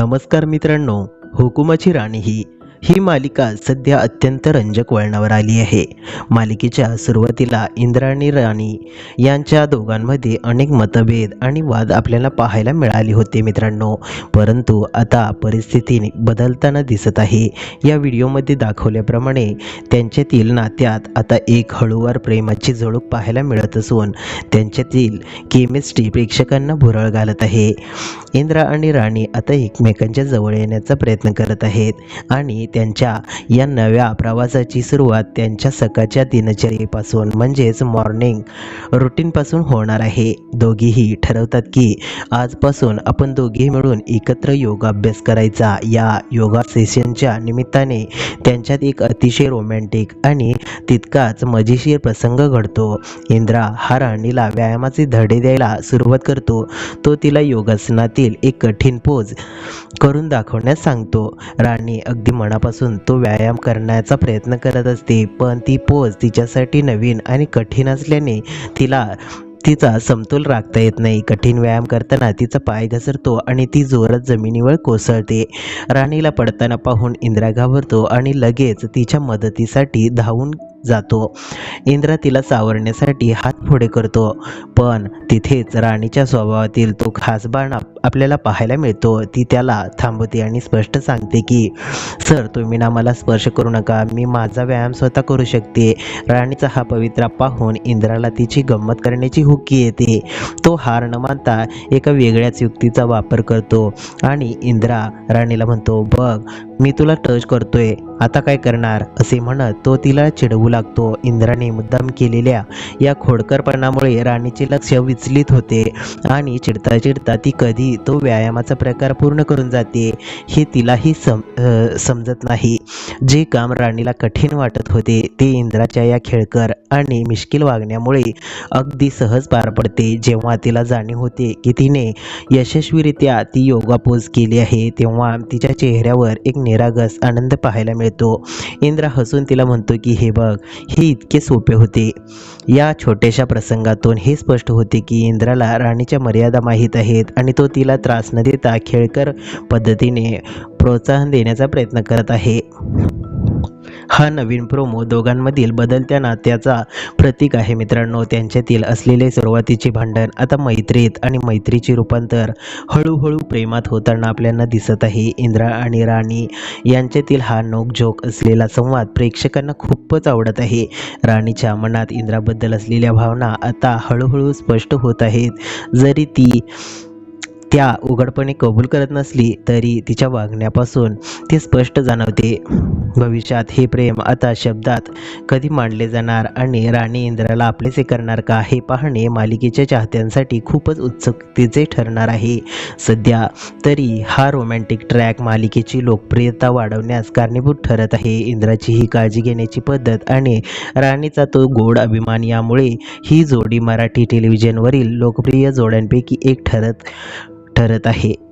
नमस्कार मित्रांनो हुकुमाची राणी ही. ही मालिका सध्या अत्यंत रंजक वळणावर आली आहे. मालिकेच्या सुरुवातीला इंद्राणी आणि राणी यांच्या दोघांमध्ये अनेक मतभेद आणि वाद आपल्याला पाहायला मिळाले होते मित्रांनो. परंतु आता परिस्थिती बदलताना दिसत आहे. या व्हिडिओमध्ये दाखवल्याप्रमाणे त्यांच्यातील नात्यात आता एक हळूवार प्रेमाची झळूक पाहायला मिळत असून त्यांच्यातील केमिस्ट्री प्रेक्षकांना भुरळ घालत आहे. इंद्रा आणि राणी आता एकमेकांच्या जवळ येण्याचा प्रयत्न करत आहेत आणि त्यांच्या या नव्या प्रवासाची सुरुवात त्यांच्या सकाळच्या दिनचर्येपासून म्हणजेच मॉर्निंग रुटीनपासून होणार आहे. दोघीही ठरवतात की आजपासून आपण दोघी मिळून एकत्र योगाभ्यास करायचा. या योगा सेशनच्या निमित्ताने त्यांच्यात एक अतिशय रोमॅन्टिक आणि तितकाच मजेशीर प्रसंग घडतो. इंद्रा हा राणीला व्यायामाचे धडे द्यायला सुरुवात करतो. तो तिला योगासनातील एक कठीण पोज करून दाखवण्यास सांगतो. राणी अगदी मनापासून तो व्यायाम करण्याचा प्रयत्न करत असते. पण ती पोज तिच्यासाठी नवीन आणि कठीण असल्याने तिला तिचा समतोल राखता येत नाही. कठीण व्यायाम करताना तिचा पाय घसरतो आणि ती जोरात जमिनीवर कोसळते. राणीला पडताना पाहून इंद्रा घाबरतो आणि लगेच तिच्या मदतीसाठी धावून जातो. इंद्रा तिला सावरण्यासाठी हात पुढे करतो. पण तिथेच राणीच्या स्वभावातील तो खासबाणा आपल्याला पाहायला मिळतो. ती त्याला थांबवते आणि स्पष्ट सांगते की सर तुम्ही ना मला स्पर्श करू नका. मी माझा व्यायाम स्वतः करू शकते. राणीचा हा पवित्रा पाहून इंद्राला तिची गंमत करण्याची हुकी येते. तो हार न मानता एका वेगळ्याच युक्तीचा वापर करतो आणि इंद्रा राणीला म्हणतो बघ मी तुला टच करतोय. आता काय करणार? असे म्हणत तो तिला चिडवू लागतो. इंद्राने मुद्दाम केलेल्या या खोडकरपणामुळे राणीचे लक्ष विचलित होते आणि चिडता चिडता ती कधी तो व्यायामाचा प्रकार पूर्ण करून जाते हे तिलाही सम समजत नाही. जे काम राणीला कठीण वाटत होते ते इंद्राच्या या खेळकर आणि मिश्किल वागण्यामुळे अगदी सहज पार पडते. जेव्हा तिला जाणीव होते की तिने यशस्वीरित्या ती योगा पोज केली आहे तेव्हा तिच्या चेहऱ्यावर एक निरागस आनंद पाहायला मिळतो. इंद्रा हसून तिला म्हणतो की हे बघ हे इतके सोपे होते. या छोट्याशा प्रसंगातून हे स्पष्ट होते की इंद्राला राणीच्या मर्यादा माहीत आहेत आणि तो तिला त्रास न देता खेळकर पद्धतीने प्रोत्साहन देण्याचा प्रयत्न करत आहे. हा नवीन प्रोमो दोघांमधील बदलत्या नात्याचा प्रतीक आहे मित्रांनो. त्यांच्यातील असलेले सुरुवातीचे भांडण आता मैत्रीत आणि मैत्रीचे रूपांतर हळूहळू प्रेमात होताना आपल्याला दिसत आहे. इंद्रा आणि राणी यांच्यातील हा नोकझोक असलेला संवाद प्रेक्षकांना खूपच आवडत आहे. राणीच्या मनात इंद्राबद्दल असलेल्या भावना आता हळूहळू स्पष्ट होत आहेत. जरी ती त्या उघडपणे कबूल करत नसली तरी तिच्या वागण्यापासून ते स्पष्ट जाणवते. भविष्यात हे प्रेम आता शब्दात कधी मांडले जाणार आणि राणी इंद्राला आपलेसे करणार का हे पाहणे मालिकेच्या चाहत्यांसाठी खूपच उत्सुकतेचे ठरणार आहे. सध्या तरी हा रोमॅन्टिक ट्रॅक मालिकेची लोकप्रियता वाढवण्यास कारणीभूत ठरत आहे. इंद्राची ही काळजी घेण्याची पद्धत आणि राणीचा तो गोड अभिमान यामुळे ही जोडी मराठी टेलिव्हिजनवरील लोकप्रिय जोड्यांपैकी एक ठरत ठरत आहे.